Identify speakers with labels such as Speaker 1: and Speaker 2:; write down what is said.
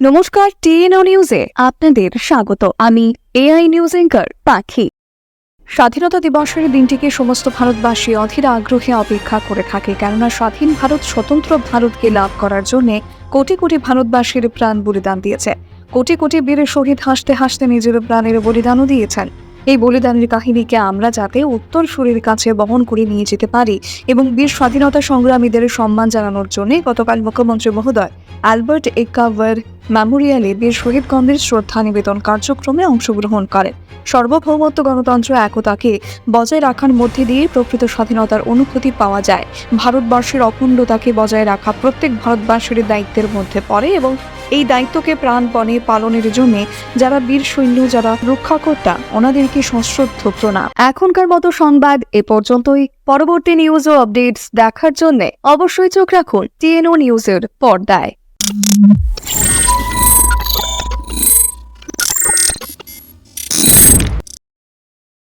Speaker 1: নমস্কার, টিএনও নিউজে আপনাদের স্বাগত। আমি এআই নিউজ এঙ্কার পাখি। স্বাধীনতা দিবসের দিনটিকে সমস্ত ভারতবাসী অধীর আগ্রহে অপেক্ষা করে থাকে, কেননা স্বাধীন ভারত স্বতন্ত্র ভারতকে লাভ করার জন্য কোটি কোটি ভারতবাসীর প্রাণ বলিদান দিয়েছে। কোটি কোটি বীরের শহীদ হাসতে হাসতে নিজের প্রাণের বলিদানও দিয়েছেন। এই বলিদানের কাহিনীকে আমরা যাতে উত্তর সুরের কাছে বহন করে নিয়ে যেতে পারি এবং বীর স্বাধীনতা সংগ্রামীদের সম্মান জানানোর জন্য গতকাল মুখ্যমন্ত্রী মহোদয় অ্যালবার্ট একাভার মেমোরিয়ালে বীর শহীদগণদের শ্রদ্ধা নিবেদন কার্যক্রমে অংশগ্রহণ করেন। সার্বভৌমত্ব গণতন্ত্র একতাকে বজায় রাখার মধ্যে দিয়ে প্রকৃত স্বাধীনতার অনুভূতি পাওয়া যায়। ভারতবর্ষের অখণ্ডতাকে বজায় রাখা প্রত্যেক ভারতবাসীর দায়িত্বের মধ্যে পড়ে এবং এই দায়িত্বকে প্রাণপণে পালনের জন্য যারা বীর সৈন্য, যারা রক্ষাকর্তা, ওনাদেরকে সশ্রদ্ধ প্রণাম। এখনকার মতো সংবাদ এ পর্যন্তই। পরবর্তী নিউজ ও আপডেটস দেখার জন্য অবশ্যই চোখ রাখুন টিএনও নিউজের পর্দায়।